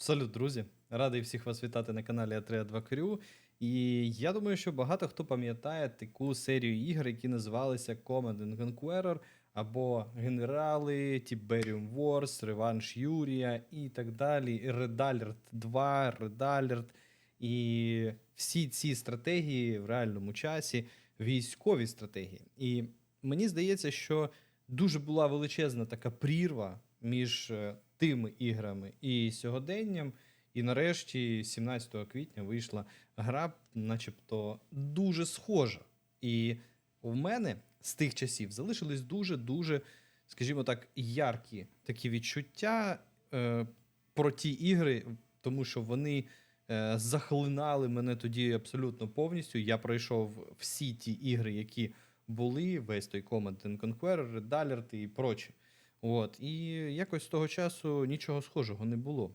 Салют, друзі! Радий всіх вас вітати на каналі А32 Крю. І я думаю, що багато хто пам'ятає таку серію ігр, які називалися Command and Conqueror, або Генерали, Tiberium Wars, Реванш Юрія і так далі. Red Alert 2, Red Alert. І всі ці стратегії в реальному часі, військові стратегії. І мені здається, що дуже була величезна така прірва між е, тими іграми і сьогоденням. І нарешті, 17 квітня, вийшла гра, начебто, дуже схожа. І в мене з тих часів залишились дуже-дуже, скажімо так, яркі такі відчуття е, про ті ігри, тому що вони е, захлинали мене тоді абсолютно повністю. Я пройшов всі ті ігри, які були, весь той Command and Conqueror, Red і прочі. От, і якось з того часу нічого схожого не було.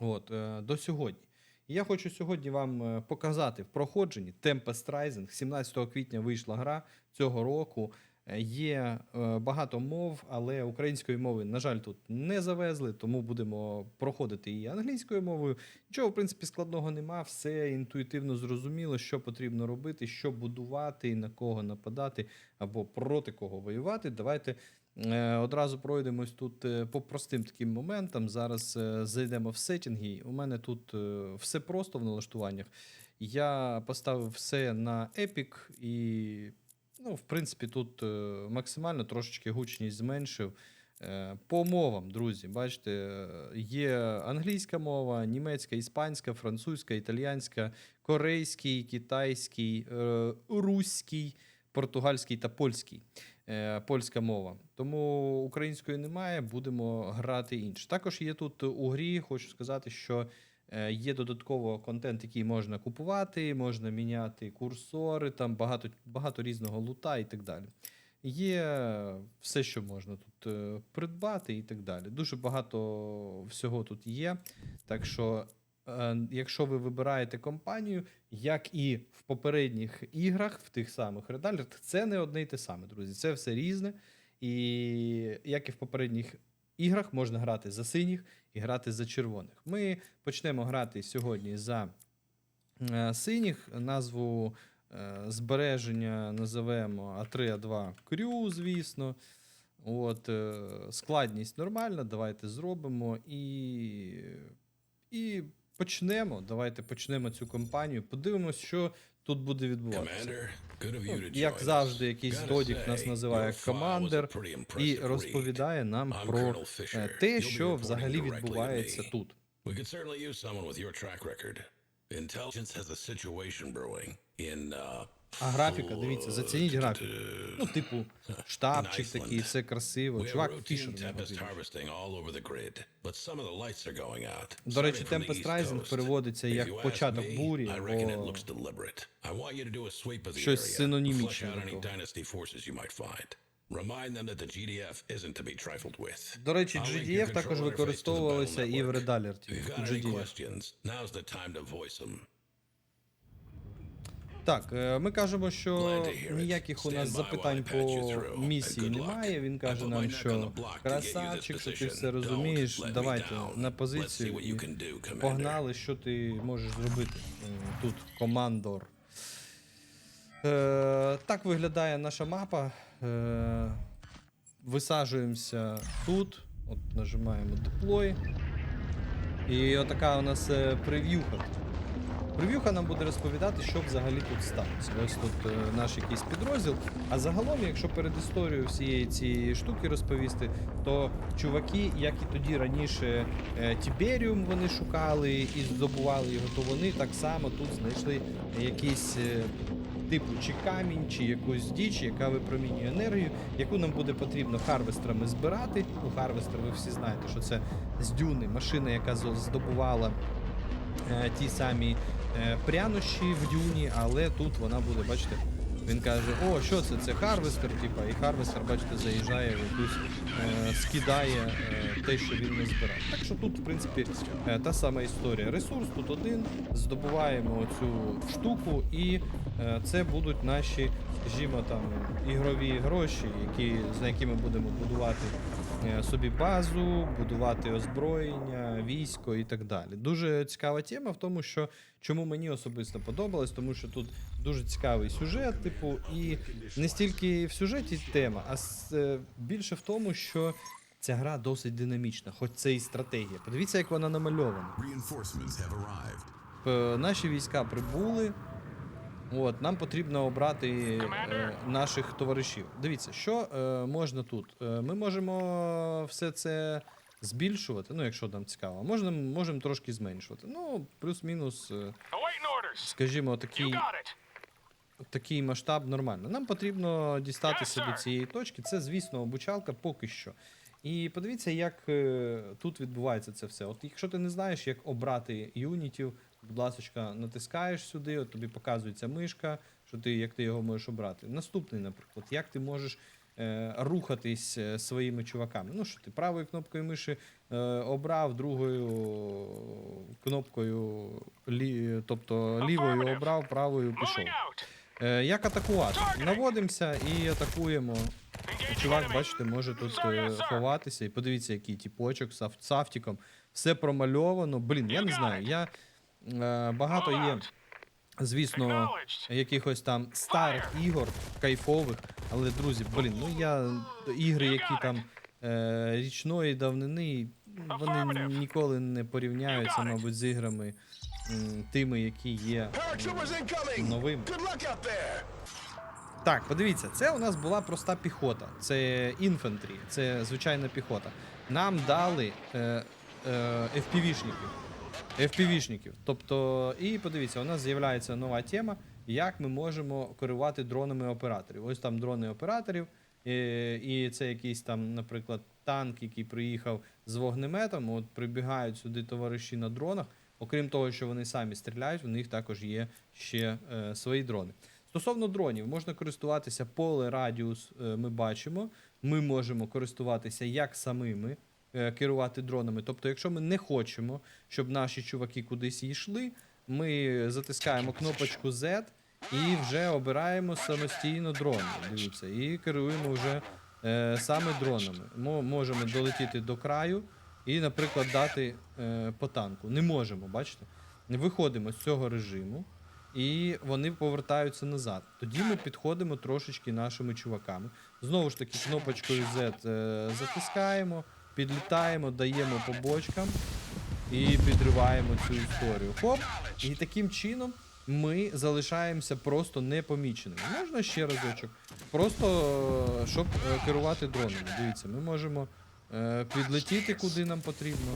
От, е, до сьогодні. І я хочу сьогодні вам е, показати в проходженні Tempest Rising. 17 квітня вийшла гра цього року. Е, Є багато мов, але української мови, на жаль, тут не завезли, тому будемо проходити її англійською мовою. Нічого, в принципі, складного нема, все інтуїтивно зрозуміло, що потрібно робити, що будувати, на кого нападати або проти кого воювати. Давайте Одразу пройдемось тут е, по простим таким моментам. Зараз е, зайдемо в сеттінги. У мене тут е, все просто в налаштуваннях. Я поставив все на Epic і, ну, в принципі, тут е, максимально трошечки гучність зменшив. Е, По мовам, друзі, бачите, е, є англійська мова, німецька, іспанська, французька, італіянська, корейський, китайський, е, руський, португальський та польський е, польська мова. Тому української немає, будемо грати інше. Також є тут у грі, хочу сказати, що е, є додатково контент, який можна купувати, можна міняти курсори, там багато, багато різного лута і так далі. Є все, що можна тут е, придбати і так далі. Дуже багато всього тут є. Так що, е, якщо ви вибираєте компанію, як і в попередніх іграх, в тих самих Alert, це не одне й те саме, друзі. Це все різне. І як і в попередніх іграх, можна грати за синіх і грати за червоних. Ми почнемо грати сьогодні за е, синіх. Назву е, збереження називаємо А3А2 Крю, звісно. От, е, складність нормальна, давайте зробимо і, і почнемо. Давайте почнемо цю кампанію. Подивимось, що тут буде відбуватися. Ну, Як завжди, якийсь додік нас називає командир і розповідає нам про е, те, що взагалі відбувається тут. Intelligence has a situation brewing in uh, А графіка, дивіться, зацініть графіку. Ну, типу, штабчик такий, все красиво. Чувак фішер. До речі, Tempest Rising переводиться як початок бурі, або Щось синонімічне до речі, GDF також battle і в any GDF. Так, е, ми кажемо, що ніяких у нас запитань по місії немає. Він каже нам, що красавчик, що ти все розумієш. Давайте на позицію і погнали, що ти можеш зробити тут, командор. Е, так виглядає наша мапа. Е, висаджуємося тут. От нажимаємо Deploy. І отака у нас е, прев'юха. Прев'юха нам буде розповідати, що взагалі тут сталося. Ось тут е, наш якийсь підрозділ. А загалом, якщо перед історією всієї цієї штуки розповісти, то чуваки, як і тоді раніше е, Тіберіум вони шукали і здобували його, то вони так само тут знайшли якийсь. е, Типу, чи камінь, чи якусь діч, яка випромінює енергію, яку нам буде потрібно харвестерами збирати. Ну, харвестер, ви всі знаєте, що це з дюни машина, яка здобувала е, ті самі прянощі в дюні, але тут вона буде, бачите, він каже: О, що це? Це харвестер, типа, і харвестер, бачите, заїжджає в якусь, е, скидає е, те, що він не збирав. Так що тут, в принципі, е, та сама історія. Ресурс тут один, здобуваємо цю штуку, і е, це будуть наші, скажімо, там, ігрові гроші, які, за якими будемо будувати е, собі базу, будувати озброєння, військо і так далі. Дуже цікава тема в тому, що чому мені особисто подобалось, тому що тут дуже цікавий сюжет, типу, і не стільки в сюжеті тема, а с- е, більше в тому, що ця гра досить динамічна, хоч це і стратегія. Подивіться, як вона намальована. Наші війська прибули. От, нам потрібно обрати е, наших товаришів. Дивіться, що е, можна тут. Е, ми можемо все це збільшувати, ну, якщо нам цікаво. Можна, можемо трошки зменшувати. Ну, плюс-мінус, е, скажімо, такий, такий масштаб нормально. Нам потрібно дістатися Yes, до цієї точки. Це, звісно, обучалка поки що. І подивіться, як е, тут відбувається це все. От якщо ти не знаєш, як обрати юнітів, будь ласка, натискаєш сюди, от тобі показується мишка, що ти, як ти його можеш обрати. Наступний, наприклад, як ти можеш е, рухатись е, своїми чуваками. Ну, що ти правою кнопкою миші е, обрав, другою кнопкою, лі, тобто лівою обрав, правою пішов. Е, як атакувати? Наводимося і атакуємо. Чувак, бачите, може тут е, ховатися. І подивіться, який тіпочок з автіком. Все промальовано. Блін, я не знаю. Я е, багато є. Звісно, якихось там старих ігор, кайфових. Але, друзі, блін, ну я ігри, які там е, річної давнини, вони ніколи не порівняються, мабуть, з іграми м, тими, які є м, новими. Good luck out there! Так, подивіться, це у нас була проста піхота. Це інфантрі, це звичайна піхота. Нам дали е, е, FPV-шників. FPV-шників. Тобто, і подивіться, у нас з'являється нова тема, як ми можемо керувати дронами операторів. Ось там дрони операторів, е, і це якийсь там, наприклад, танк, який приїхав з вогнеметом. От прибігають сюди товариші на дронах. Окрім того, що вони самі стріляють, у них також є ще е, свої дрони. Стосовно дронів, можна користуватися поле радіус, е, ми бачимо. Ми можемо користуватися як самими керувати дронами. Тобто, якщо ми не хочемо, щоб наші чуваки кудись йшли, ми затискаємо кнопочку Z і вже обираємо самостійно дрон. Дивіться, і керуємо вже е, саме дронами. Мо- можемо долетіти до краю і, наприклад, дати е, по танку. Не можемо, бачите? Виходимо з цього режиму і вони повертаються назад. Тоді ми підходимо трошечки нашими чуваками. Знову ж таки, кнопочкою Z е, затискаємо, підлітаємо, даємо по бочкам і підриваємо цю історію. Хоп! І таким чином ми залишаємося просто непоміченими. Можна ще разочок. Просто е, щоб е, керувати дронами. Дивіться, ми можемо е, підлетіти куди нам потрібно.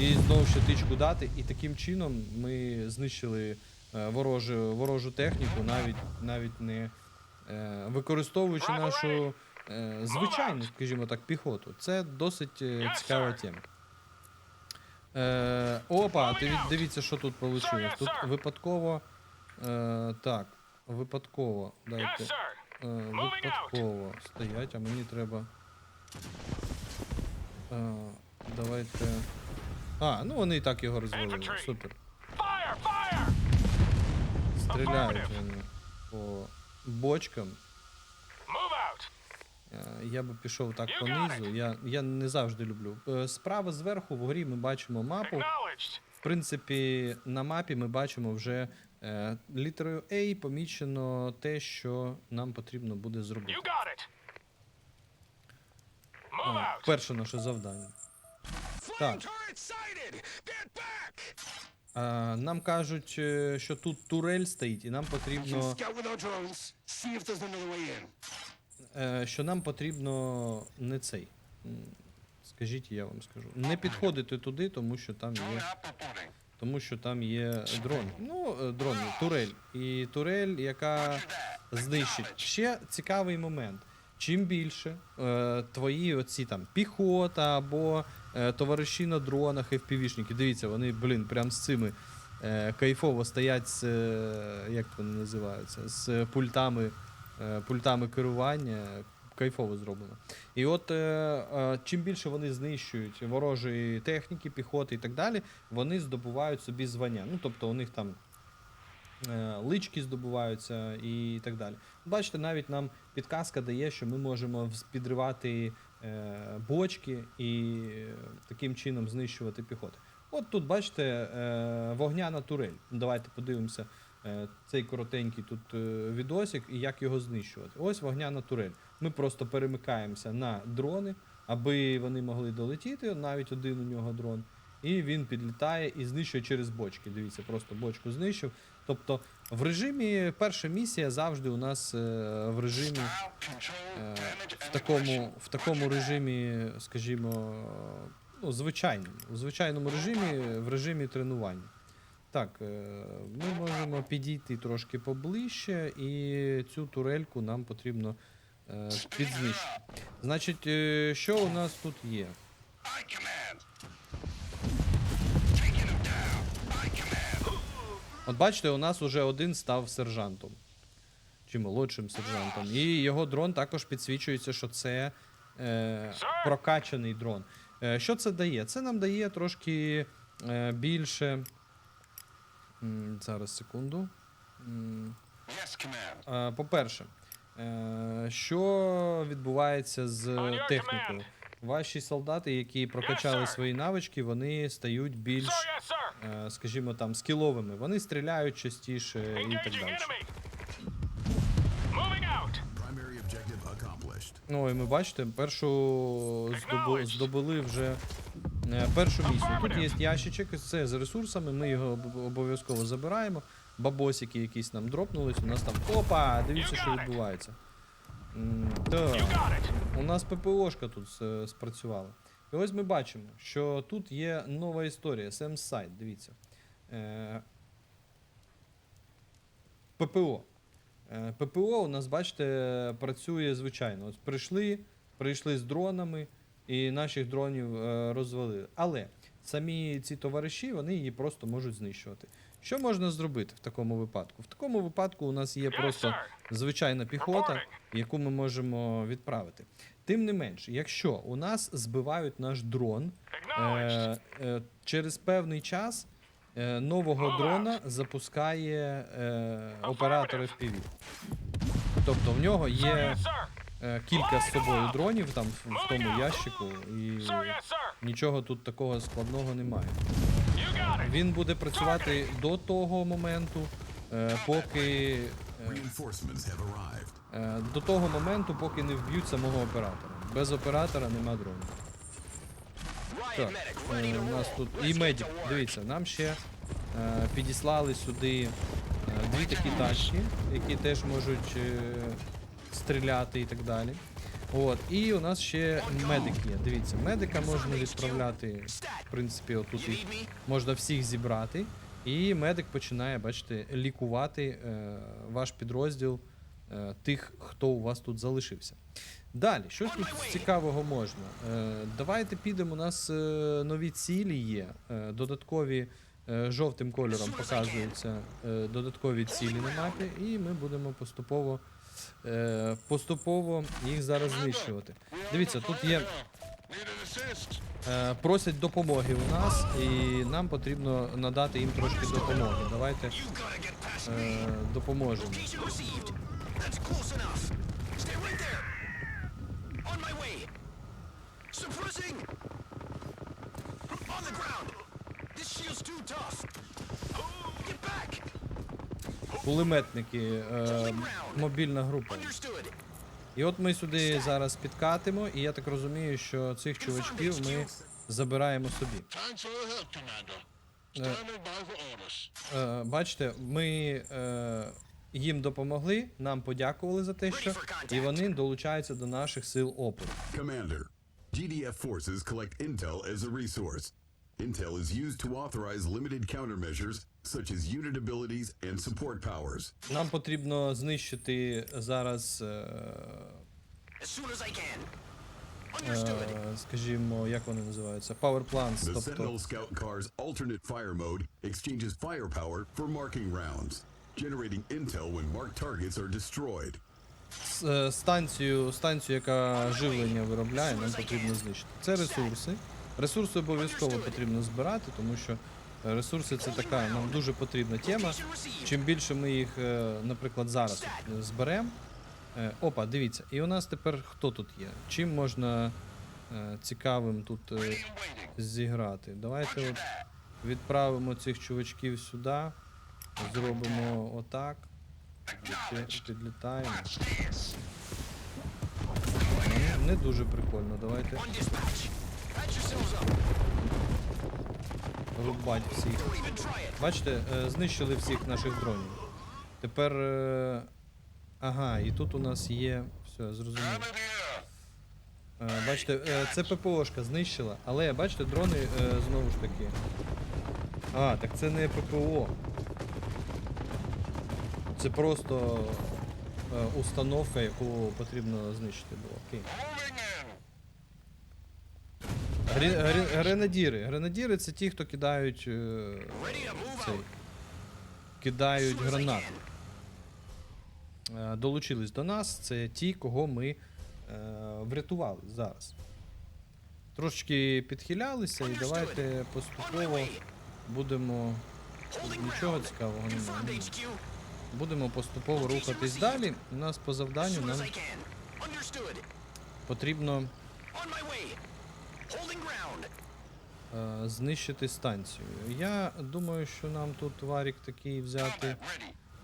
І знову ще тичку дати, і таким чином ми знищили ворожу, ворожу техніку, навіть навіть не використовуючи нашу звичайну, скажімо так, піхоту. Це досить е, цікава тема. Е, опа, дивіться, що тут вийшло. Тут випадково. Е, так, випадково. Дайте. Е, випадково стоять, а мені треба. Е, давайте. А, ну вони і так його розвалили. Супер. Стріляють вони по бочкам. Е, Я би пішов так понизу. Я, я не завжди люблю. Е, Справа зверху вгорі ми бачимо мапу. В принципі, на мапі ми бачимо вже е, літерою A помічено те, що нам потрібно буде зробити. А, перше наше завдання. Так. А, нам кажуть, що тут турель стоїть, і нам потрібно, е, що нам потрібно не цей. Скажіть, я вам скажу. Не підходити туди, тому що там є. Тому що там є дрон. Ну, е, дрон, турель. І турель, яка знищить. Ще цікавий момент. Чим більше е, твої оці там піхота або е, товариші на дронах, FPV-шники, дивіться, вони, блін, прям з цими е, кайфово стоять з, е, як вони називаються, з пультами, пультами керування. Кайфово зроблено. І от е, е, чим більше вони знищують ворожої техніки, піхоти і так далі, вони здобувають собі звання. Ну, тобто у них там е, лички здобуваються і так далі. Бачите, навіть нам підказка дає, що ми можемо підривати е, бочки і е, таким чином знищувати піхоти. От тут, бачите, е, вогняна турель. Давайте подивимося е, цей коротенький тут е, відосик і як його знищувати. Ось вогняна турель. Ми просто перемикаємося на дрони, аби вони могли долетіти, навіть один у нього дрон. І він підлітає і знищує через бочки. Дивіться, просто бочку знищив. Тобто в режимі перша місія завжди у нас е, в режимі е, в такому, в такому режимі, скажімо, ну, звичайному, в звичайному режимі, в режимі тренування. Так, е, ми можемо підійти трошки поближче, і цю турельку нам потрібно е, підзнищити. Значить, е, що у нас тут є? От бачите, у нас уже один став сержантом. Чи молодшим сержантом. І його дрон також підсвічується, що це е, прокачаний дрон. Що це дає? Це нам дає трошки е, більше. Зараз секунду. Yes, е, по-перше, е, що відбувається з технікою? Ваші солдати, які прокачали свої навички, вони стають більш Sir, yes, sir. е, скажімо там, скіловими. Вони стріляють частіше і так далі. Ну і ми бачите, першу здобу, здобули вже першу місію. Тут є ящичок, це з ресурсами, ми його обов'язково забираємо. Бабосики якісь нам дропнулись, у нас там. Опа! Дивіться, що відбувається. У нас ППОшка тут е, спрацювала. І ось ми бачимо, що тут є нова історія. Site, дивіться. Е, ППО. Е, ППО у нас, бачите, працює звичайно. От прийшли, прийшли з дронами і наших дронів е, розвалили. Але самі ці товариші вони її просто можуть знищувати. Що можна зробити в такому випадку? В такому випадку у нас є просто звичайна піхота, яку ми можемо відправити. Тим не менш, якщо у нас збивають наш дрон, е, е, через певний час е, нового дрона запускає е, оператор FPV. Тобто в нього є кілька з собою дронів там в, в тому ящику, і нічого тут такого складного немає. Він буде працювати до того моменту, е, поки. е. Е, До того моменту, поки не вб'ють самого оператора. Без оператора нема дрону. Так, е, у нас тут і медик. Дивіться, нам ще е, підіслали сюди е, дві такі тачки, які теж можуть е, стріляти і так далі. От, і у нас ще медик є. Дивіться, медика можна відправляти, в принципі, отут їх можна всіх зібрати. І медик починає, бачите, лікувати е, ваш підрозділ е, тих, хто у вас тут залишився. Далі, що тут цікавого можна? Е, давайте підемо. У нас е, нові цілі є. Е, додаткові е, жовтим кольором показуються е, додаткові цілі на мапі, і ми будемо поступово, поступово їх зараз знищувати. Дивіться, тут є. Е, просять допомоги у нас, і нам потрібно надати їм трошки допомоги. Давайте е, допоможемо. Кулеметники, е, мобільна група. І от ми сюди зараз підкатимо, і я так розумію, що цих чувачків ми забираємо собі. Orders. Е, бачите, ми е, їм допомогли, нам подякували за те, що і вони долучаються до наших сил опору. GDF forces collect intel as a resource. Intel is used to authorize limited countermeasures such as unit abilities and support powers. Нам потрібно знищити зараз, е, As soon as I can. е, Understood. скажімо, як вони називаються? Power plants, The тобто Sentinel Scout car's alternate fire mode exchanges firepower for marking rounds, generating intel when marked targets are destroyed. с- е, станцію, станцію, яка живлення виробляє, нам потрібно знищити. Це ресурси. Ресурси обов'язково потрібно збирати, тому що е, ресурси це така нам дуже потрібна тема. Чим більше ми їх, е, наприклад, зараз е, зберемо. Опа, дивіться, і у нас тепер хто тут є? Чим можна цікавим тут зіграти? Давайте от Відправимо цих чувачків сюди. Зробимо отак. Підлітаємо. Не дуже прикольно, давайте рубать всіх. Бачите, е, знищили всіх наших дронів. Тепер. е, Ага, і тут у нас є. Все, зрозумів. Е, Бачите, це ППОшка знищила, але бачите, дрони знову ж таки. А, так це не ППО. Це просто установка, яку потрібно знищити було. Окей. Грі, грі, гренадіри. Гренадіри це ті, хто кидають. е, цей, кидають гранати. Е, долучились до нас. Це ті, кого ми е, врятували зараз. Трошечки підхилялися і давайте поступово будемо. Нічого цікавого немає. Будемо поступово рухатись далі. У нас по завданню нам потрібно знищити станцію. Я думаю, що нам тут варік такий взяти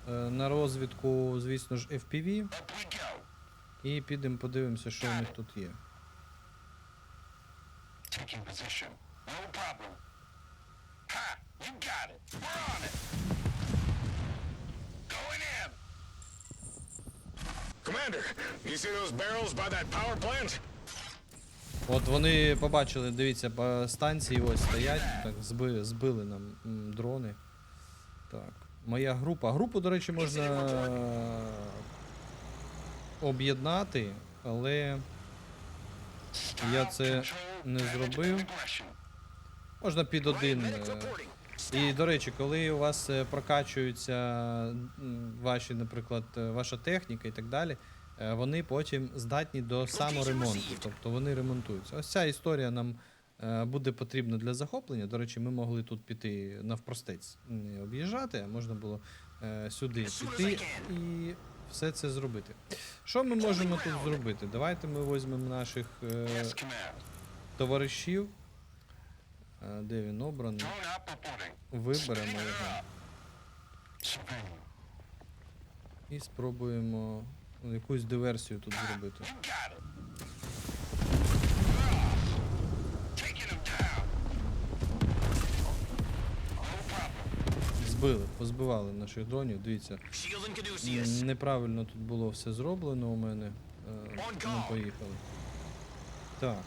е, на розвідку, звісно ж, FPV. І підемо подивимося, що у них тут є. Commander, you see those barrels by that power plant? От вони побачили, дивіться, станції ось стоять, так, зби, збили нам дрони. Так. Моя група. Групу, до речі, можна об'єднати, але я це не зробив. Можна під один. Е. І, до речі, коли у вас е, прокачуються ваші, наприклад, е, ваша техніка і так далі, вони потім здатні до саморемонту. Тобто вони ремонтуються. Ось ця історія нам е, буде потрібна для захоплення. До речі, ми могли тут піти навпростець, не об'їжджати, а можна було е, сюди піти і все це зробити. Що ми можемо тут зробити? Давайте ми візьмемо наших е, товаришів. Е, Де він обраний? Виберемо його і спробуємо якусь диверсію тут зробити. Збили, позбивали наших дронів. Дивіться, неправильно тут було все зроблено у мене. Е, Ми поїхали. Так,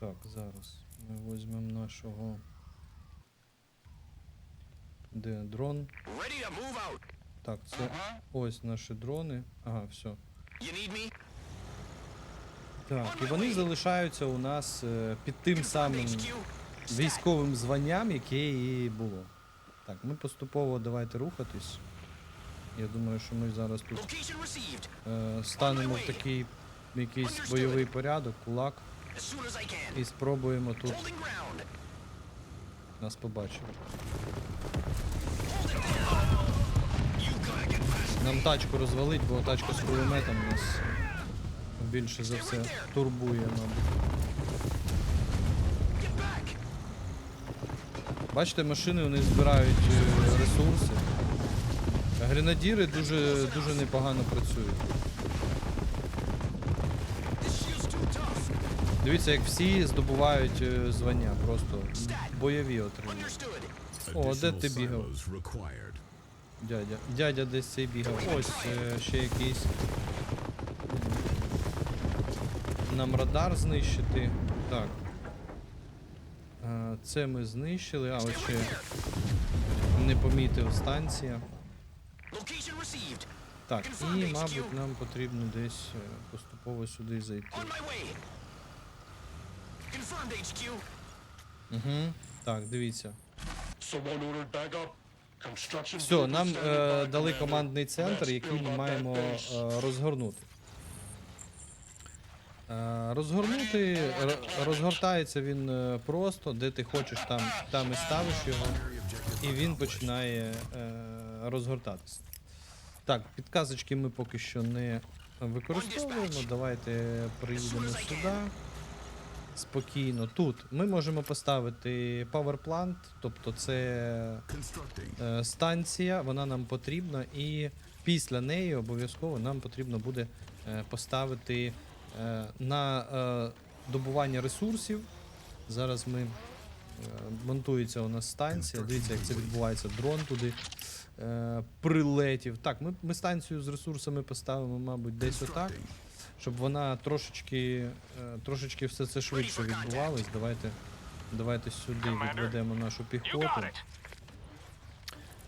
так, зараз ми візьмемо нашого. Де дрон? Так, це ось наші дрони. Ага, все. Так, і вони залишаються у нас е, під тим самим військовим званням, яке і було. Так, ми поступово давайте рухатись. Я думаю, що ми зараз тут е, станемо в такий якийсь бойовий порядок, кулак, і спробуємо тут. Нас past. Нам тачку розвалить, бо тачка з кулеметом нас більше за все турбує, мабуть. Бачите, машини вони збирають е, ресурси. Гренадіри дуже, дуже непогано працюють. Дивіться, як всі здобувають е, звання, просто бойові отримують. О, де ти бігав? Дядя. Дядя десь цей бігав. Ось е, ще якийсь. Нам радар знищити. Так. Е, Це ми знищили, а ось ще не помітив станція. Так, і, мабуть, нам потрібно десь е, поступово сюди зайти. Confirmed HQ. Угу. Так, дивіться. Someone ordered backup. Construction. Все, нам е, дали командний центр, який ми маємо е, розгорнути. Е, розгорнути, розгортається він е, просто, де ти хочеш, там, там і ставиш його, і він починає е, розгортатися. Так, підказочки ми поки що не використовуємо. Давайте приїдемо сюди. Спокійно. Тут ми можемо поставити power plant, тобто це е, станція, вона нам потрібна, і після неї обов'язково нам потрібно буде е, поставити е, на е, добування ресурсів. Зараз ми е, монтується у нас станція. Дивіться, як це відбувається. Дрон туди е, прилетів. Так, ми, ми станцію з ресурсами поставимо, мабуть, десь отак, щоб вона трошечки, е, трошечки все це швидше відбувалось. Давайте, давайте сюди відведемо нашу піхоту.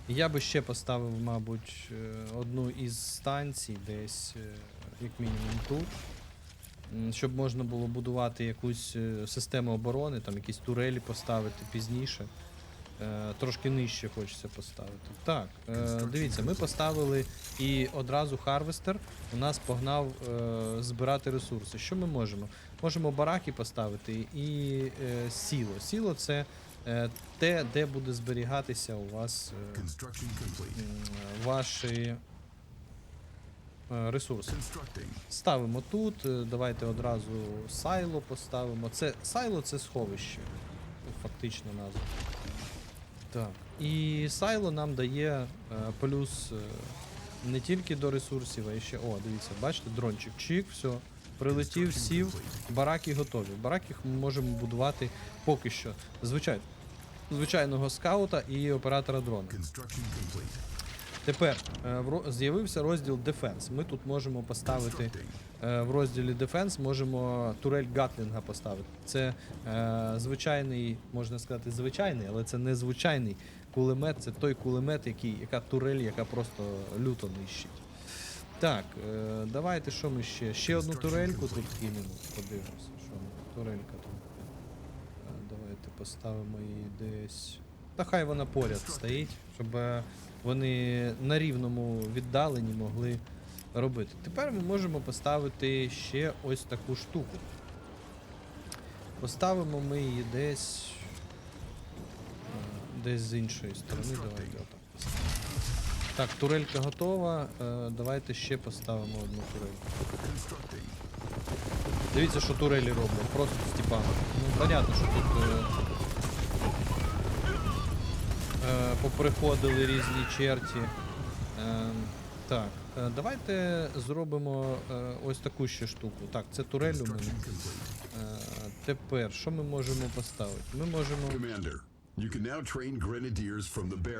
Я би ще поставив, мабуть, е, одну із станцій десь, е, як мінімум тут. Щоб можна було будувати якусь систему оборони, там якісь турелі поставити пізніше. Е, Трошки нижче хочеться поставити. Так, е, дивіться, ми поставили і одразу харвестер у нас погнав е, збирати ресурси. Що ми можемо? Можемо бараки поставити і сіло. Сіло це те, де буде зберігатися у вас ваші ресурси. Ставимо тут, давайте одразу сайло поставимо. Це сайло це сховище. Фактично назва. Так. І сайло нам дає е, плюс е, не тільки до ресурсів, а ще. О, дивіться, бачите, дрончик. Чик, все. Прилетів, сів, бараки готові. Бараки ми можемо будувати поки що. Звичайно. Звичайного скаута і оператора дрона. Тепер е, з'явився розділ Defense. Ми тут можемо поставити е, в розділі Defense можемо турель Гатлінга поставити. Це е, звичайний, можна сказати, звичайний, але це не звичайний кулемет. Це той кулемет, який, яка турель, яка просто люто нищить. Так, давайте що ми ще? Ще одну турельку тут кинемо. Подивимося, що турелька тут. Давайте поставимо її десь. Та хай вона поряд стоїть, щоб вони на рівному віддаленні могли робити. Тепер ми можемо поставити ще ось таку штуку. Поставимо ми її десь. е, Десь з іншої сторони. Давайте отак. поставимо. Так, турелька готова. Е, Давайте ще поставимо одну турельку. Дивіться, що турелі роблять. Просто Степан. Ну, понятно, що тут е, поприходили різні черті. Е, так, е, давайте зробимо е, ось таку ще штуку. Так, це турель у мене. Е, тепер, що ми можемо поставити? Ми можемо.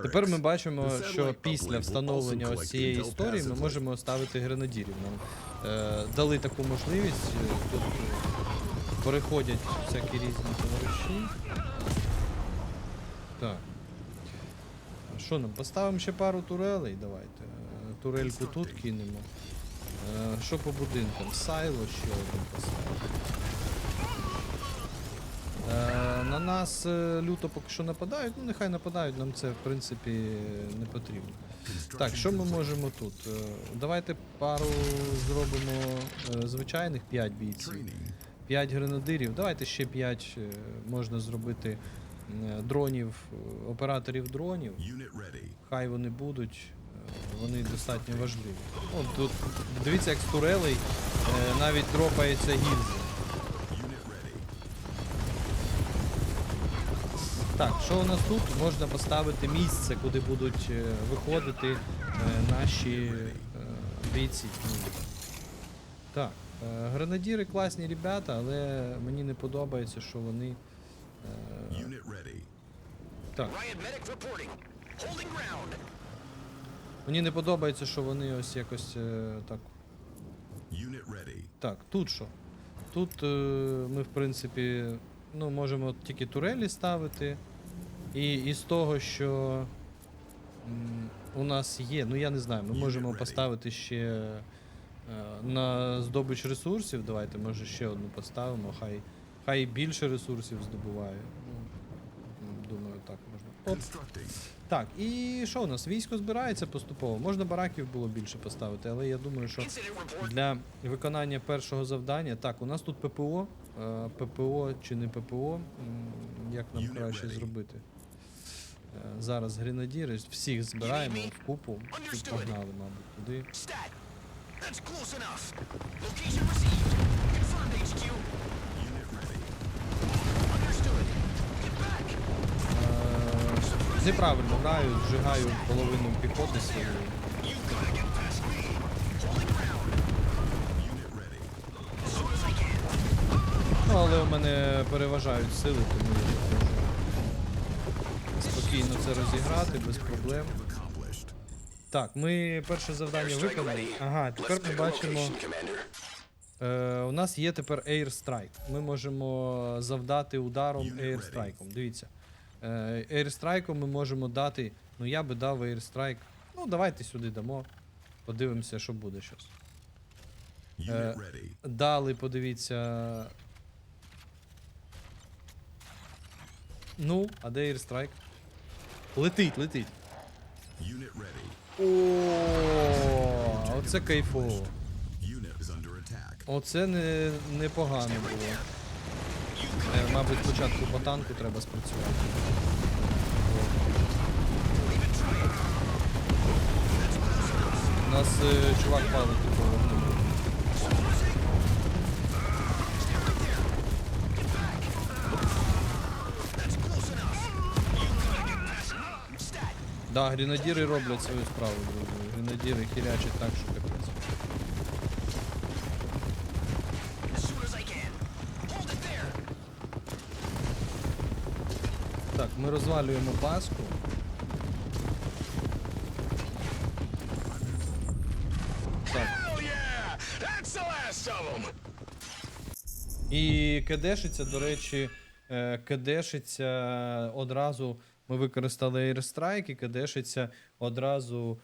Тепер ми бачимо, що після встановлення ось цієї історії ми можемо ставити гренадірів. Нам е, дали таку можливість. е, Тут е, переходять всякі різні товариші. Так. Що нам? Поставимо ще пару турелей. Давайте. Е, Турельку тут кинемо. Е, Що по будинкам? Сайло ще один поставимо. Е, На нас люто поки що нападають, ну нехай нападають, нам це в принципі не потрібно. Так, що ми можемо тут? Давайте пару зробимо звичайних 5 бійців. 5 гренадирів. Давайте ще 5 можна зробити дронів, е, операторів дронів. Хай вони будуть, е, вони достатньо важливі. О, тут дивіться, як з турелей е, навіть дропається гільза. Так, що у нас тут? Можна поставити місце, куди будуть е, виходити е, наші е, бійці. Так, е, гренадіри класні ребята, але мені не подобається, що вони. Unit ready. так, Riot medic reporting. Мені не подобається, що вони ось якось е, так. Unit ready. Так, тут що? Тут е, ми, в принципі, ну, можемо тільки турелі ставити. І із того, що м, у нас є, ну я не знаю, ми Unit можемо ready. поставити ще е, на здобич ресурсів. Давайте, може, ще одну поставимо. Хай, хай більше ресурсів здобуває. Ну, думаю, так можна. Оп. Так, і що у нас? Військо збирається поступово. Можна бараків було більше поставити, але я думаю, що для виконання першого завдання. Так, у нас тут ППО. Е, ППО чи не ППО. Як нам краще зробити? Е, Зараз гренадіри, всіх збираємо в купу. Погнали, мабуть, туди. Неправильно граю, зжигаю половину піхоти своєї. Ну, але у мене переважають сили, тому я можу спокійно це розіграти без проблем. Так, ми перше завдання виконали. Ага, тепер ми бачимо. Е, у нас є тепер Air Strike. Ми можемо завдати ударом Air Strike. Дивіться. Е, Air Strike ми можемо дати. Ну я би дав Air Strike. Ну, давайте сюди дамо. Подивимося, що буде щось. Е. Дали, подивіться. Ну, а де Air Strike? Летить, летить. О, оце кайфово. Оце не, непогано було. Е, мабуть, спочатку по танку треба спрацювати. У нас е, чувак палить типу вогнем. Stat. Да, гренадіри роблять свою справу, друзі. Гренадіри хірячать так, що of them! І кедешиться, до речі, е, кедешиться одразу. Ми використали Airstrike і кедешиться одразу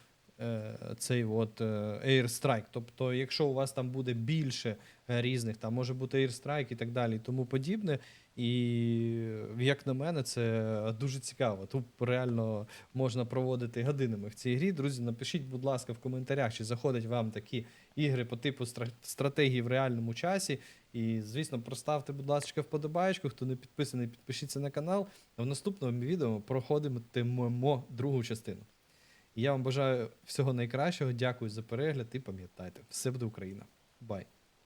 цей от е, Airstrike. Тобто, якщо у вас там буде більше е, різних, там може бути Airstrike і так далі, і тому подібне. І як на мене, це дуже цікаво. Тут реально можна проводити годинами в цій грі. Друзі, напишіть, будь ласка, в коментарях, чи заходять вам такі ігри по типу стратегії в реальному часі. І, звісно, проставте, будь ласка, вподобаєчку. Хто не підписаний, підпишіться на канал. В наступному відео проходитимемо другу частину. Я вам бажаю всього найкращого. Дякую за перегляд і пам'ятайте, все буде Україна. Бай!